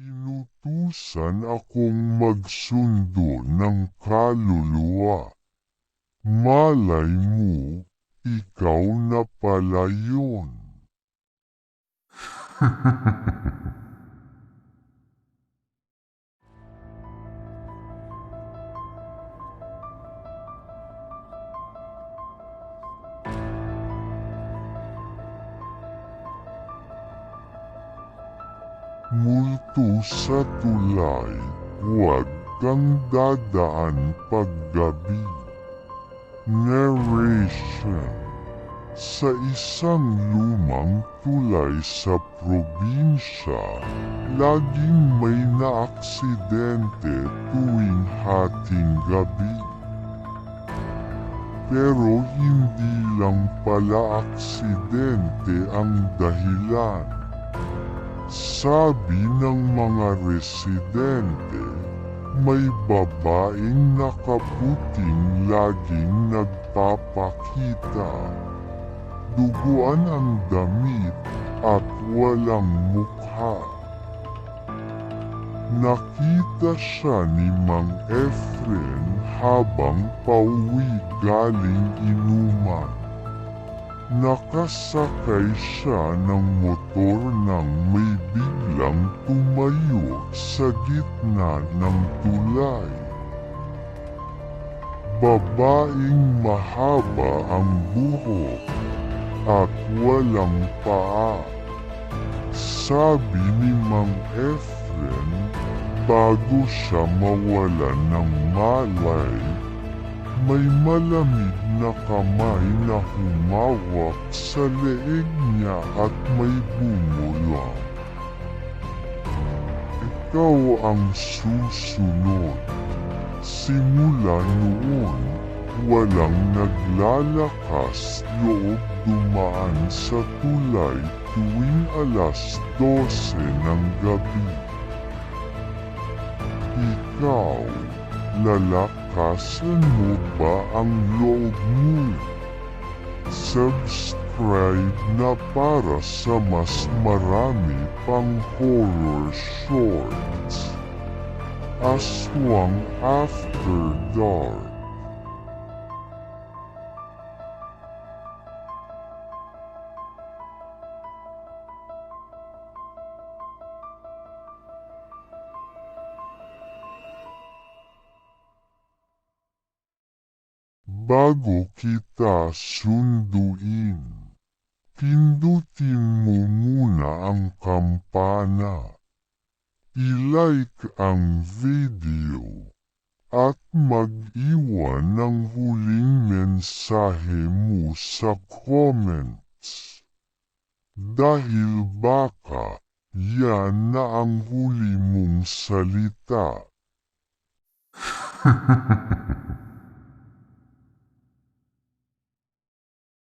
Inutusan akong magsundo ng kaluluwa. Malay mo, ikaw na pala yun. Multo sa tulay, huwag kang dadaan paggabi. Narration Sa isang lumang tulay sa probinsya, laging may naaksidente tuwing hating gabi. Pero hindi lang pala aksidente ang dahilan. Sabi ng mga residente, may babaeng nakaputing laging nagpapakita. Duguan ang damit at walang mukha. Nakita siya ni Mang Efren habang pauwi galing inuman. Nakasakay siya ng motor nang may biglang tumayo sa gitna ng tulay. Babaeng mahaba ang buhok at walang paa. Sabi ni Mang Efren bago siya mawalan ng malay may malamig na kamay na humawak sa leeg niya at may bumulang. Ikaw ang susunod. Simula noon, walang naglalakas loob dumaan sa tulay tuwing alas 12 ng gabi. Ikaw, lalakasan mo ba ang loob mo? Subscribe na para sa mas marami pang horror shorts. Aswang After Dark Bago kita sunduin, pindutin mo muna ang kampana. I-like ang video at mag-iwan ng huling mensahe mo sa comments. Dahil baka yan na ang huli mong salita.